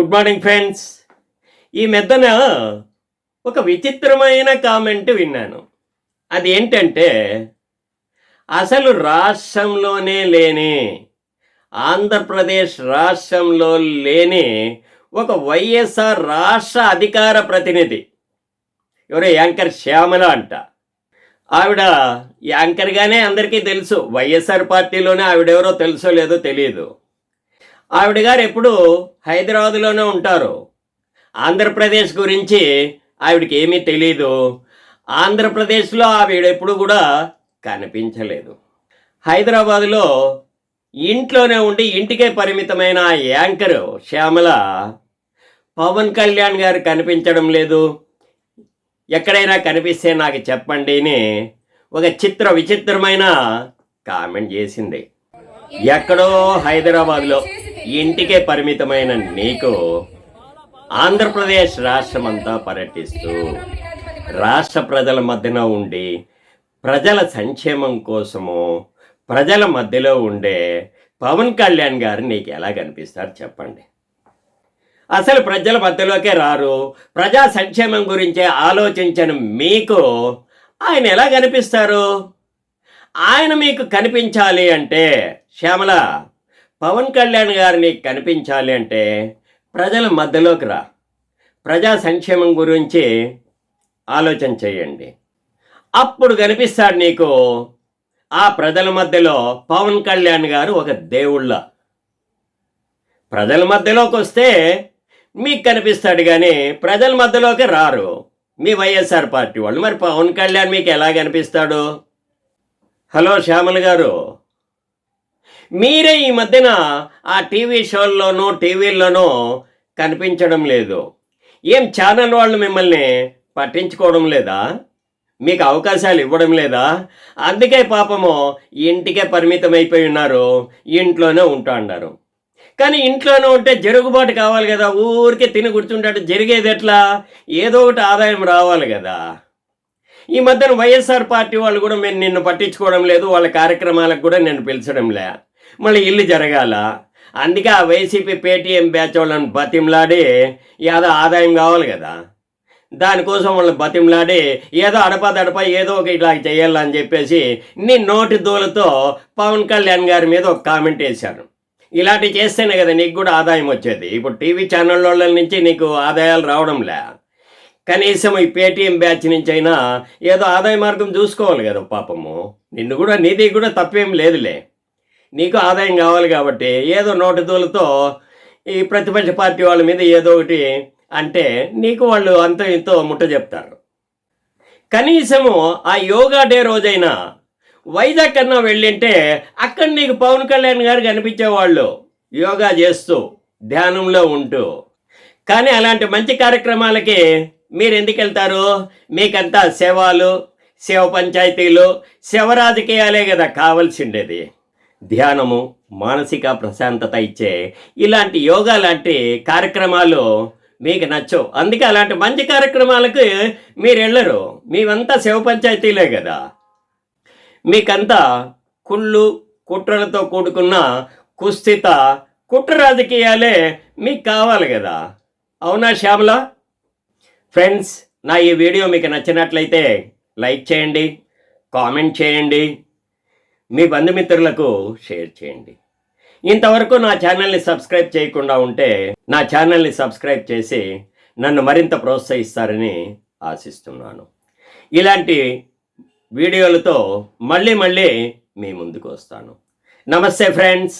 Good morning friends. ఈ మెద్దన ఒక విచిత్రమైన కామెంట్ విన్నాను. అది ఏంటంటే అసలు రాష్ట్రంలోనే లేని ఆంధ్రప్రదేశ్ రాష్ట్రంలో లేని ఒక వైఎస్ఆర్ రాష్ట్ర అధికార ప్రతినిధి. ఎవరో యాంకర్ శ్యామల అంట. ఆవిడ యాంకర్గానే అందరికీ తెలుసు. వైఎస్ఆర్ పార్టీలోనే ఆవిడెవరో తెలుసో లేదో తెలియదు ఆవిడ గారు ఎప్పుడు హైదరాబాదులోనే ఉంటారు. ఆంధ్రప్రదేశ్ గురించి ఆవిడకి ఏమీ తెలియదు ఆంధ్రప్రదేశ్లో ఆవిడ ఎప్పుడు కూడా కనిపించలేదు. హైదరాబాదులో ఇంట్లోనే ఉండి ఇంటికే పరిమితమైన యాంకరు శ్యామల పవన్ కళ్యాణ్ గారు కనిపించడం లేదు. ఎక్కడైనా కనిపిస్తే నాకు చెప్పండి అని ఒక చిత్ర విచిత్రమైన కామెంట్ చేసింది. ఎక్కడో హైదరాబాద్లో ఇంటికే పరిమితమైన నీకు ఆంధ్రప్రదేశ్ రాష్ట్రం అంతా పర్యటిస్తూ రాష్ట్ర ప్రజల మధ్యన ఉండి ప్రజల సంక్షేమం కోసము ప్రజల మధ్యలో ఉండే పవన్ కళ్యాణ్ గారు నీకు ఎలా కనిపిస్తారు చెప్పండి. అసలు ప్రజల మధ్యలోకే రారు. ప్రజా సంక్షేమం గురించే ఆలోచించని మీకు ఆయన ఎలా కనిపిస్తారు? ఆయన మీకు కనిపించాలి అంటే శ్యామల పవన్ కళ్యాణ్ గారు నీకు కనిపించాలి అంటే ప్రజల మధ్యలోకి రా. ప్రజా సంక్షేమం గురించి ఆలోచన చేయండి. అప్పుడు కనిపిస్తాడు నీకు ఆ ప్రజల మధ్యలో పవన్ కళ్యాణ్ గారు ఒక దేవుళ్ళ. ప్రజల మధ్యలోకి వస్తే మీకు కనిపిస్తాడు కానీ ప్రజల మధ్యలోకి రారు. మీ వైఎస్ఆర్ పార్టీ వాళ్ళు. మరి పవన్ కళ్యాణ్ మీకు ఎలా కనిపిస్తాడు? హలో శ్యామల్ గారు. మీరే ఈ మధ్యన ఆ టీవీ షోల్లోనూ టీవీల్లోనూ కనిపించడం లేదు. ఏం ఛానల్ వాళ్ళు మిమ్మల్ని పట్టించుకోవడం లేదా? మీకు అవకాశాలు ఇవ్వడం లేదా? అందుకే పాపము ఇంటికే పరిమితం అయిపోయి ఉన్నారు ఇంట్లోనే ఉంటా అన్నారు. కానీ ఇంట్లోనే ఉంటే జరుగుబాటు కావాలి కదా ఊరికే తిని కూర్చుంటాడు జరిగేది ఎట్లా? ఏదో ఒకటి ఆదాయం రావాలి కదా. ఈ మధ్యన వైఎస్ఆర్ పార్టీ వాళ్ళు కూడా మేము నిన్ను పట్టించుకోవడం లేదు వాళ్ళ కార్యక్రమాలకు కూడా నేను పిలిచడం లే మళ్ళీ ఇల్లు జరగాల. అందుకే ఆ వైసీపీ పేటీఎం బ్యాచ్ వాళ్ళని బతిమలాడి ఏదో ఆదాయం కావాలి కదా. దానికోసం వాళ్ళని బతిమలాడి ఏదో అడపదడప ఏదో ఒక ఇట్లా చేయాలని చెప్పేసి నీ నోటి దూలతో పవన్ కళ్యాణ్ గారి మీద ఒక కామెంట్ వేశారు. ఇలాంటివి చేస్తేనే కదా నీకు కూడా ఆదాయం వచ్చేది. ఇప్పుడు టీవీ ఛానల్ వాళ్ళ నుంచి నీకు ఆదాయాలు రావడంలే. కనీసం ఈ పేటీఎం బ్యాచ్ నుంచి అయినా ఏదో ఆదాయ మార్గం చూసుకోవాలి కదా పాపము. నిన్ను కూడా నీది కూడా తప్పేం లేదులే. నీకు ఆదాయం కావాలి కాబట్టి ఏదో నోటి తోలుతో ఈ ప్రతిపక్ష పార్టీ వాళ్ళ మీద ఏదో ఒకటి అంటే నీకు వాళ్ళు అంత ఇంతో ముట్ట చెప్తారు. కనీసము ఆ యోగా డే రోజైనా వైజాగ్ కన్నా వెళ్ళింటే అక్కడ నీకు పవన్ కళ్యాణ్ గారు కనిపించేవాళ్ళు. యోగా చేస్తూ ధ్యానంలో ఉంటూ. కానీ అలాంటి మంచి కార్యక్రమాలకి మీరు ఎందుకు వెళ్తారు? మీకంతా సేవాలు సేవ పంచాయతీలు శివ రాజకీయాలే కదా కావాల్సిండేది. ధ్యానము మానసిక ప్రశాంతత ఇచ్చే ఇలాంటి యోగా లాంటి కార్యక్రమాలు మీకు నచ్చవు. అందుకే అలాంటి మంచి కార్యక్రమాలకు మీరు వెళ్ళరు. మీవంతా శివ పంచాయతీలే కదా. మీకంతా కుళ్ళు కుట్రలతో కూడుకున్న కుస్థిత కుట్ర రాజకీయాలే మీకు కావాలి కదా. అవునా శ్యామల? ఫ్రెండ్స్ నా ఈ వీడియో మీకు నచ్చినట్లయితే లైక్ చేయండి కామెంట్ చేయండి. మీ బంధుమిత్రులకు షేర్ చేయండి. ఇంతవరకు నా ఛానల్ని సబ్స్క్రైబ్ చేయకుండా ఉంటే నా ఛానల్ని సబ్స్క్రైబ్ చేసి నన్ను మరింత ప్రోత్సహిస్తారని ఆశిస్తున్నాను. ఇలాంటి వీడియోలతో మళ్ళీ మళ్ళీ మీ ముందుకు వస్తాను. నమస్తే ఫ్రెండ్స్.